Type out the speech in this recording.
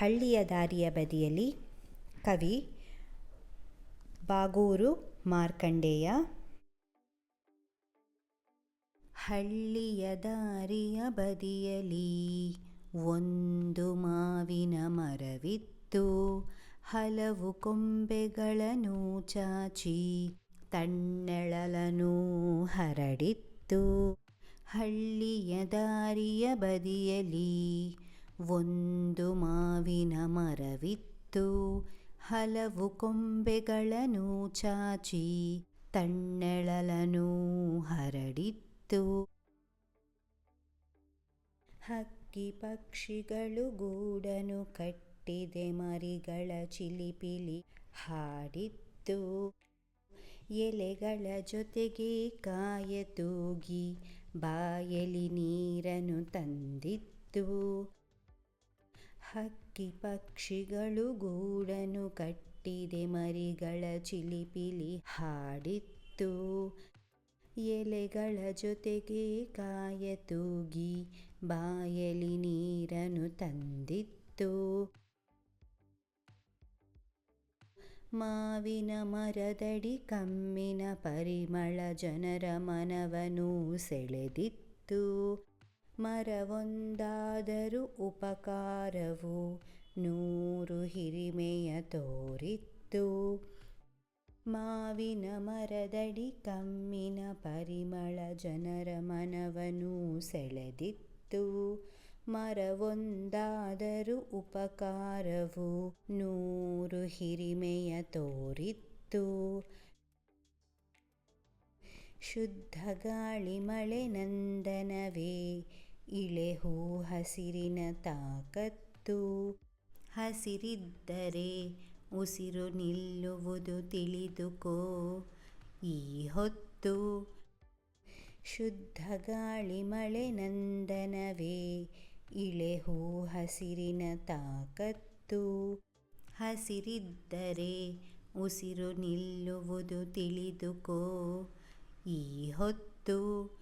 ಹಳ್ಳಿಯ ದಾರಿಯ ಬದಿಯಲ್ಲಿ ಕವಿ ಬಾಗೂರು ಮಾರ್ಕಂಡೇಯ. ಹಳ್ಳಿಯ ದಾರಿಯ ಬದಿಯಲಿ ಒಂದು ಮಾವಿನ ಮರವಿತ್ತು. ಹಲವು ಕೊಂಬೆಗಳನ್ನು ಚಾಚಿ ತಣ್ಣೆಳಲನು ಹರಡಿತ್ತು. ಹಳ್ಳಿಯ ದಾರಿಯ ಬದಿಯಲಿ ಒಂದು ಮಾವಿನ ಮರವಿತ್ತು. ಹಲವು ಕೊಂಬೆಗಳನ್ನು ಚಾಚಿ ತಣ್ಣೆಳಲನು ಹರಡಿತ್ತು. ಹಕ್ಕಿ ಪಕ್ಷಿಗಳು ಗೂಡನು ಕಟ್ಟಿದೆ ಮರಿಗಳ ಚಿಲಿಪಿಲಿ ಹಾಡಿತ್ತು. ಎಲೆಗಳ ಜೊತೆಗೆ ಕಾಯ ತೂಗಿ ಬಾಯಲಿ ನೀರನ್ನು ತಂದಿತ್ತು. ಹಕ್ಕಿ ಪಕ್ಷಿಗಳು ಗೂಡನು ಕಟ್ಟಿದೆ ಮರಿಗಳ ಚಿಲಿಪಿಲಿ ಹಾಡಿತ್ತು. ಎಲೆಗಳ ಜೊತೆಗೆ ಕಾಯ ತೂಗಿ ಬಾಯಲಿ ನೀರನ್ನು ತಂದಿತ್ತು. ಮಾವಿನ ಮರದಡಿ ಕಮ್ಮಿನ ಪರಿಮಳ ಜನರ ಮನವನು ಸೆಳೆದಿತ್ತು. ಮರವೊಂದಾದರೂ ಉಪಕಾರವು ನೂರು ಹಿರಿಮೆಯ ತೋರಿತ್ತು. ಮಾವಿನ ಮರದಡಿ ಕಮ್ಮಿನ ಪರಿಮಳ ಜನರ ಮನವನ್ನು ಸೆಳೆದಿತ್ತು. ಮರವೊಂದಾದರೂ ಉಪಕಾರವು ನೂರು ಹಿರಿಮೆಯ ತೋರಿತ್ತು. ಶುದ್ಧ ಗಾಳಿ ಮಳೆ ನಂದನವೇ ಇಳೆ ಹೂ ಹಸಿರಿನ ತಾಕತ್ತು. ಹಸಿರಿದ್ದರೆ ಉಸಿರು ನಿಲ್ಲುವುದು ತಿಳಿದುಕೋ. ಈ ಹೊತ್ತು ಶುದ್ಧ ಗಾಳಿ ಮಳೆ ನಂದನವೇ. ಇಳೆ ಹೂ ಹಸಿರಿನ ತಾಕತ್ತು. ಹಸಿರಿದ್ದರೆ ಉಸಿರು ನಿಲ್ಲುವುದು ತಿಳಿದುಕೋ. ಈ ಹೊತ್ತು